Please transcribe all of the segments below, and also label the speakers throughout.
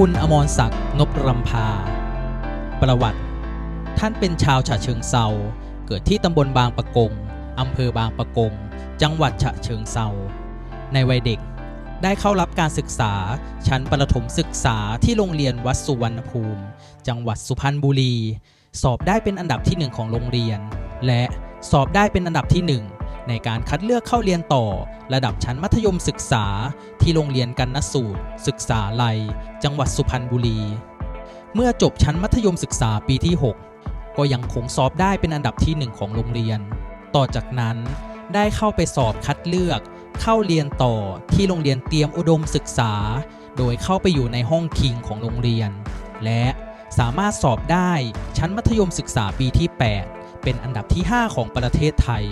Speaker 1: คุณอมรศักดิ์นบรำพา ประวัติ ท่านเป็นชาวฉะเชิงเซาเกิดที่ตำบลบางปะกงอำเภอบางปะกง จังหวัดฉะเชิงเซาในวัยเด็กได้เข้ารับการศึกษาชั้นประถมศึกษาที่โรงเรียนวัดสุวรรณภูมิ จังหวัดสุพรรณบุรี สอบได้เป็นอันดับที่หนึ่งของโรงเรียน และสอบได้เป็นอันดับที่หนึ่ง ในการคัดเลือกเข้าเรียนต่อ ระดับชั้นมัธยมศึกษา ที่โรงเรียนกันนสูตร ศึกษาลัย จังหวัดสุพรรณบุรี เมื่อจบชั้นมัธยมศึกษาปีที่ 6 ก็ยังคงสอบได้เป็นอันดับที่หนึ่งของโรงเรียน ต่อจากนั้นได้เข้าไปสอบคัดเลือก เข้าเรียนต่อที่โรงเรียนเตรียมอุดมศึกษา โดยเข้าไปอยู่ในห้องคิงของโรงเรียน และสามารถสอบได้ชั้นมัธยมศึกษาปีที่ 8 เป็นอันดับที่ 5 ของประเทศไทย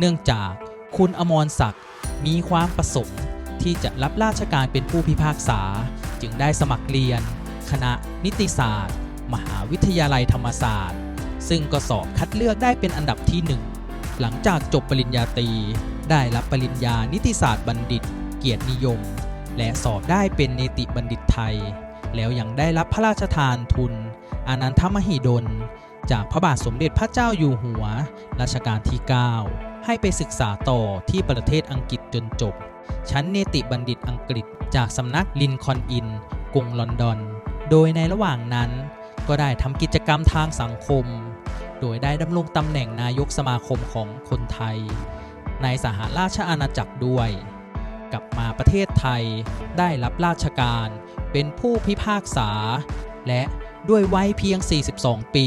Speaker 1: เนื่องจากคุณอมรศักดิ์มีความประสงค์ที่จะรับราชการเป็นผู้พิพากษา จึงได้สมัครเรียน คณะนิติศาสตร์ มหาวิทยาลัยธรรมศาสตร์ ซึ่งก็สอบคัดเลือกได้เป็นอันดับที่ 1 หลังจากจบปริญญาตรี ได้รับปริญญานิติศาสตร์บัณฑิต เกียรตินิยม และสอบได้เป็นเนติบัณฑิตไทย แล้วยังได้รับพระราชทานทุน อานันทมหิดล จากพระบาทสมเด็จพระเจ้าอยู่หัว รัชกาลที่ 9 ให้ไปศึกษาต่อที่ประเทศอังกฤษจนจบ ชั้นเนติบัณฑิตอังกฤษจากสำนักลินคอนอิน กรุงลอนดอน โดยในระหว่างนั้นก็ได้ทำกิจกรรมทางสังคม โดยได้ดำรงตำแหน่งนายกสมาคมของคนไทย ในสหราชอาณาจักรด้วย กลับมาประเทศไทยได้รับราชการเป็นผู้พิพากษา และ ด้วยวัยเพียง 42 ปี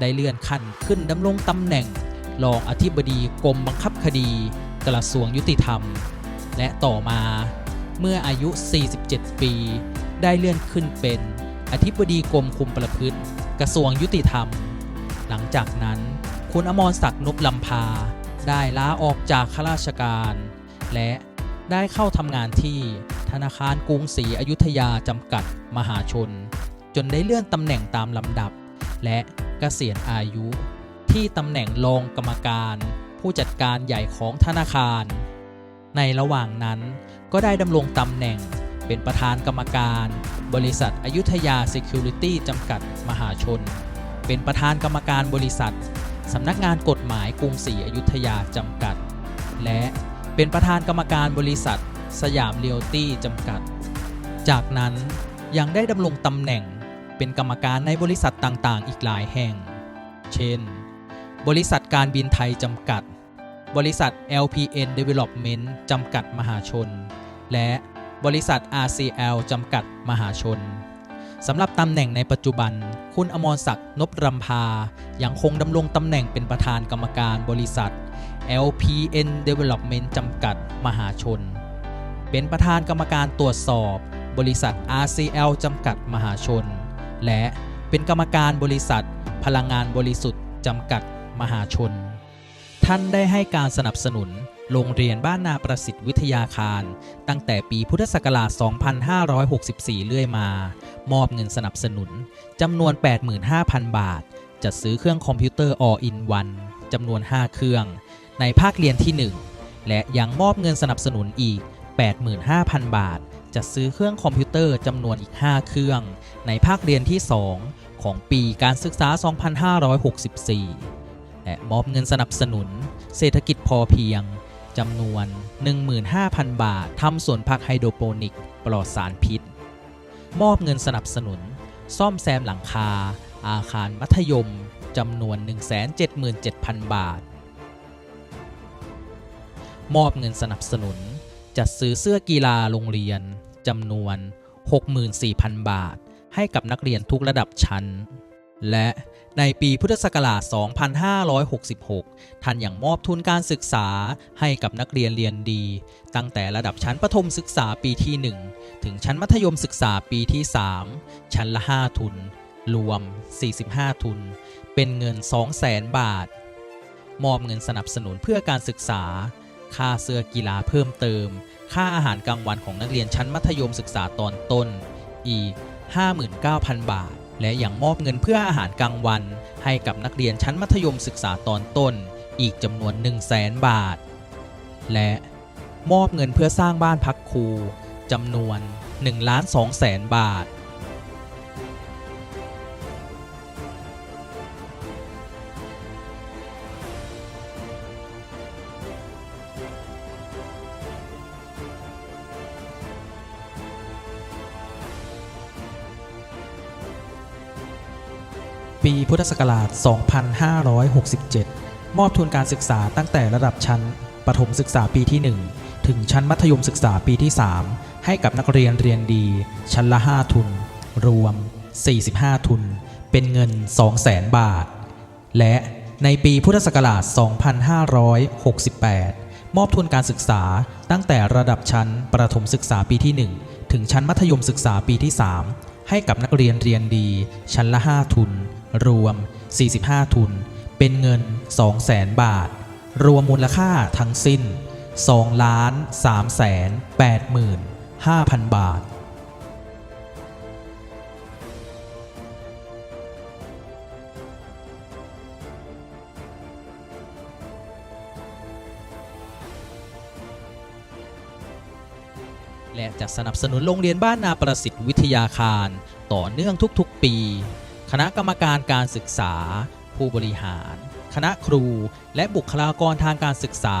Speaker 1: ได้เลื่อนขั้นขึ้นดำรงตำแหน่ง รองอธิบดีกรมบังคับคดี กระทรวงยุติธรรม และต่อมาเมื่ออายุ 47 ปี ได้เลื่อนขึ้นเป็น อธิบดีกรมคุมประพฤติ กระทรวงยุติธรรม หลังจากนั้น คุณอมรศักดิ์นบลำพา ได้ลาออกจากข้าราชการ และได้เข้าทำงานที่ธนาคารกรุงศรีอยุธยาจำกัดมหาชน จนได้เลื่อนตำแหน่งตามลำดับ และเกษียณอายุ ที่ตำแหน่งรองกรรมการ ผู้จัดการใหญ่ของธนาคาร ในระหว่างนั้นก็ได้ดำรงตำแหน่งเป็นประธานกรรมการ บริษัทอยุธยา Security จำกัดมหาชน เป็นประธานกรรมการบริษัทสำนักงานกฎหมายกรุงศรีอยุธยาจำกัด และเป็นประธานกรรมการบริษัท สยามเรียลตี้จำกัด จากนั้นยังได้ดำรงตำแหน่ง เป็นกรรมการในบริษัทต่างๆ อีกหลายแห่ง เช่น บริษัทการบินไทยจำกัด บริษัท LPN Development จำกัดมหาชน และบริษัท RCL จำกัดมหาชนสำหรับตำแหน่งในปัจจุบัน คุณอมรศักดิ์นบรำพายังคงดำรงตำแหน่งเป็นประธานกรรมการบริษัท LPN Development จำกัดมหาชน เป็นประธานกรรมการตรวจสอบ บริษัท RCL จำกัดมหาชน และเป็นกรรมการบริษัท พลังงานบริสุทธิ์จำกัดมหาชน ท่านได้ให้การสนับสนุนโรงเรียนบ้านนาประสิทธิ์วิทยาคาร ตั้งแต่ปีพุทธศักราช 2564 เรื่อยมา มอบเงินสนับสนุนจำนวน 85,000 บาท จัดซื้อเครื่องคอมพิวเตอร์ All in One จำนวน 5 เครื่อง ในภาคเรียนที่ 1 และยังมอบเงินสนับสนุนอีก 85,000 บาท จัดซื้อเครื่องคอมพิวเตอร์จำนวนอีก 5 เครื่อง ในภาคเรียนที่ 2 ของปีการศึกษา 2564 และมอบเงินสนับสนุน เศรษฐกิจพอเพียงจำนวน 15,000 บาททำสวนผักไฮโดรโปนิก ปลอดสารพิษ มอบเงินสนับสนุน ซ่อมแซมหลังคา อาคารมัธยมจำนวน 177,000 บาท มอบเงินสนับสนุน จัดซื้อเสื้อกีฬาโรงเรียนจำนวน 64,000 บาท ให้กับนักเรียนทุกระดับชั้น และในปีพุทธศักราช 2566 ท่านอยังมอบทุนการศึกษาให้กับนักเรียนเรียนดี ตั้งแต่ระดับชั้นประถมศึกษาปีที่ 1 ถึงชั้นมัธยมศึกษาปีที่ 3 ชั้นละ 5 ทุน รวม 45 ทุน เป็นเงิน 200,000 บาท มอบเงินสนับสนุนเพื่อการศึกษา ค่าเสื้อกีฬาเพิ่มเติม ค่าอาหารกลางวันของนักเรียนชั้นมัธยมศึกษาตอนต้น อีก 59,000 บาท และยังมอบเงินเพื่ออาหารกลางวัน ให้กับนักเรียนชั้นมัธยมศึกษาตอนต้น อีกจำนวน 1 0 0 0 0แสนบาท และมอบเงินเพื่อสร้างบ้านพักครูจำนวน1ล้าน2แสนบาท ปีพุทธศักราช 2567 มอบทุนการศึกษาตั้งแต่ระดับชั้น ประถมศึกษาปีที่ 1 ถึงชั้นมัธยมศึกษาปีที่ 3 ให้กับนักเรียนเรียนดี ชั้นละ 5 ทุน รวม 45 ทุน เป็นเงิน 200,000 บาท และในปีพุทธศักราช 2568 มอบทุนการศึกษาตั้งแต่ระดับชั้น ประถมศึกษาปีที่ 1 ถึงชั้นมัธยมศึกษาปีที่ 3 ให้กับนักเรียนเรียนดี ชั้นละ 5 ทุน รวม 45 ทุน เป็นเงิน 200,000 บาท รวมมูลค่าทั้งสิ้น 2 ล้าน3แสน8หมื่น5,000 บาท และจะสนับสนุนโรงเรียนบ้านนาประสิทธิ์วิทยาคาร ต่อเนื่องทุกๆ ปี คณะกรรมการการศึกษา ผู้บริหาร คณะครู และบุคลากรทางการศึกษา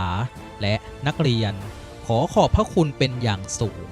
Speaker 1: และนักเรียน ขอขอบพระคุณเป็นอย่างสูง